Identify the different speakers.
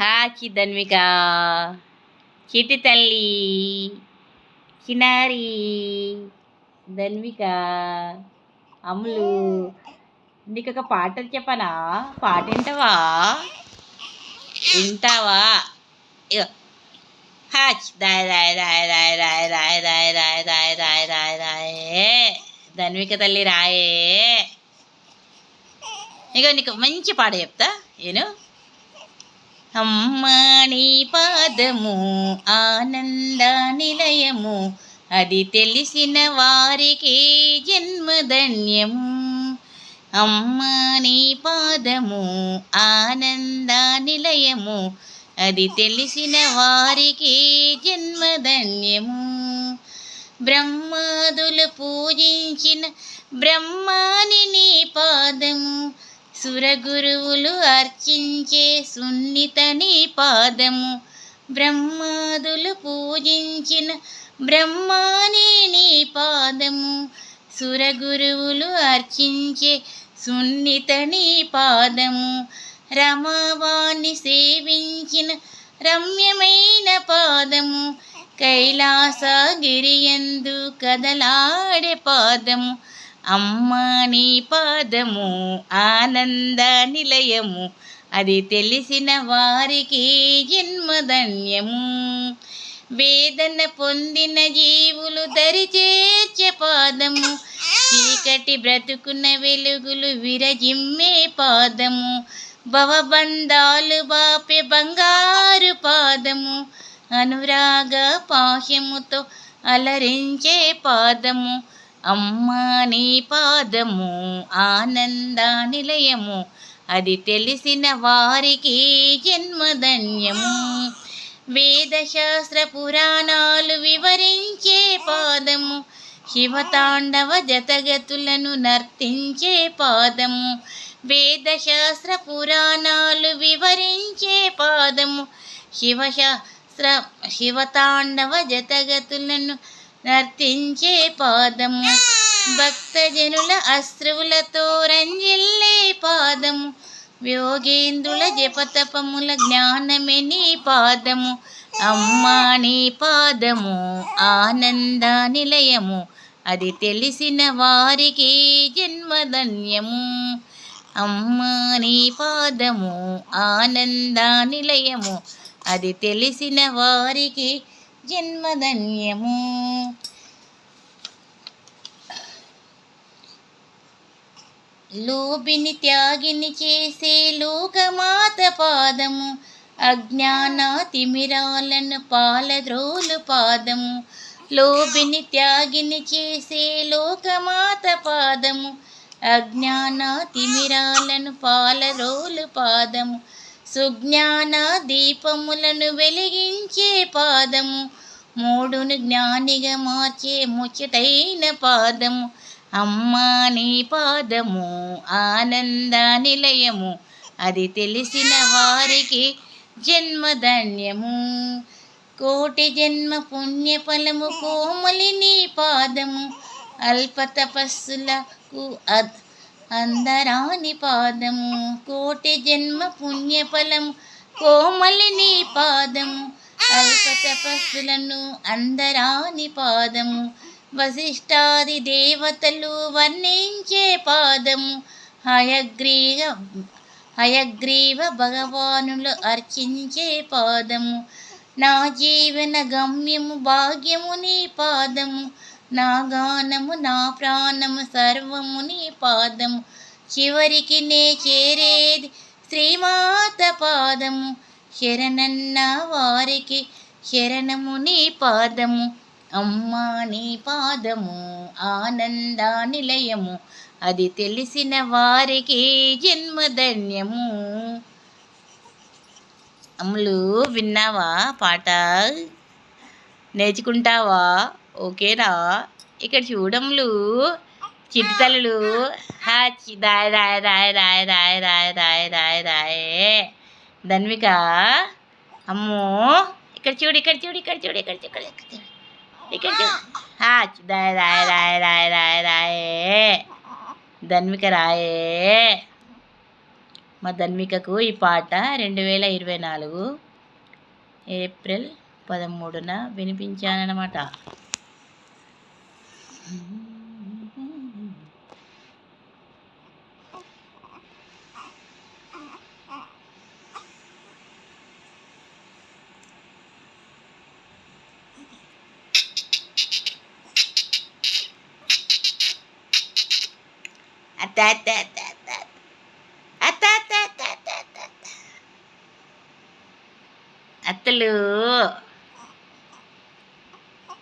Speaker 1: హాకి ధన్విక చిటి తల్లి కినారి ధన్విక అమ్ములు నీకు ఒక పాట చెప్పనా పాట వింటావా వింటావా ఇగో హాచ్ దాయ్ దాయ్ దాయ్ దాయ్ దాయ్ దాయ్ దాయ్ దాయ్ దాయ్ దాయ్ దాయ్ దాయే ధన్విక తల్లి రాయే ఇగో నీకు మంచి పాట చెప్తా నేను అమ్మా నీ పాదము ఆనంద నిలయము. అది తెలిసిన వారికి జన్మధన్యము అమ్మా నీ పాదము ఆనంద నిలయము. అది తెలిసిన వారికి జన్మధన్యము బ్రహ్మాదులు పూజించిన బ్రహ్మాని నీ పాదము సురగురువులు అర్చించే సున్నితని పాదము. బ్రహ్మాదులు పూజించిన బ్రహ్మాని నీ పాదము. సురగురువులు అర్చించే సున్నితని పాదము. రమవాణి సేవించిన రమ్యమైన పాదము. కైలాసగిరియందు కదలాడే పాదము. అమ్మా నీ పాదము ఆనంద నిలయము అది తెలిసిన వారికి జన్మధన్యము. వేదన పొందిన జీవులు దరిచేర్చే పాదము చీకటి బ్రతుకున్న వెలుగులు విరజిమ్మే పాదము భవబంధాలు బాపే బంగారు పాదము అనురాగ పాశముతో అలరించే పాదము అమ్మా నీ పాదము ఆనంద నిలయము అది తెలిసిన వారికి జన్మధన్యము. వేదశాస్త్ర పురాణాలు వివరించే పాదము శివతాండవ జతగతులను నర్తించే పాదము. వేదశాస్త్ర పురాణాలు వివరించే పాదము శివశాస్త్ర శివతాండవ జతగతులను నర్తించే పాదము భక్తజనుల అశ్రువులతో రంజిల్లే పాదము యోగేంద్రుల జపతపముల జ్ఞానమే నీ పాదము. అమ్మా నీ పాదము ఆనంద నిలయము. అది తెలిసిన వారికి జన్మధన్యము. అమ్మా నీ పాదము ఆనంద నిలయము. అది తెలిసిన వారికి జన్మధన్యము. లోబిని త్యాగిని చేసే లోకమాత పాదము అజ్ఞాన తిమిరాలను పాలద్రోలు పాదము లోబిని త్యాగిని చేసే లోకమాత పాదము అజ్ఞాన తిమిరాలను పాలరోలు పాదము సుజ్ఞాన దీపములను వెలిగించే పాదము మూడును జ్ఞానిగా మార్చే ముచ్చటైన పాదము అమ్మా నీ పాదము ఆనంద నిలయము అది తెలిసిన వారికి జన్మధన్యము. కోటి జన్మ పుణ్యఫలము కోమలి నీ పాదము అల్ప తపస్సులకు అందరాని పాదము కోటి జన్మ పుణ్యఫలము కోమలి నీ పాదము అల్ప తపస్సులను అందరాని పాదము వశిష్టాది దేవతలు వర్ణించే పాదము. హయగ్రీవ హయగ్రీవ భగవానులు అర్చించే పాదము. నా జీవన గమ్యము భాగ్యము నీ పాదము. నా గానము నా ప్రాణము సర్వము నీ పాదము. చివరికి నే చేరేది శ్రీమాత పాదము. శరణన్న వారికి శరణము నీ పాదము. అమ్మా నీ పాదము ఆనంద నిలయము. అది తెలిసిన వారికి జన్మధన్యము. అమ్ములు విన్నావా పాట? నేర్చుకుంటావా? ఓకేనా ఇక్కడ చూడములు చిట్టితల్లులు హా దాయ దాయ దాయ దాయ దాయ దాయ దాయ దాయ దాయే ధన్విక అమ్మో ఇక్కడ చూడు ఇక్కడ చూడు ఇక్కడ చూడు ఇక్కడ చూడు ఇక్కడ చూడు ఇక్కడ చూడు హా దాయ దాయ దాయ దాయ దాయ దాయే ధన్విక రాయే మా ధన్వికకు ఈ పాట రెండు వేల ఇరవై నాలుగు ఏప్రిల్ పదమూడున వినిపించానన్నమాట அத்த அத்த அத்த அத்த అత్త అత్త అత్త అత్త అత్తలు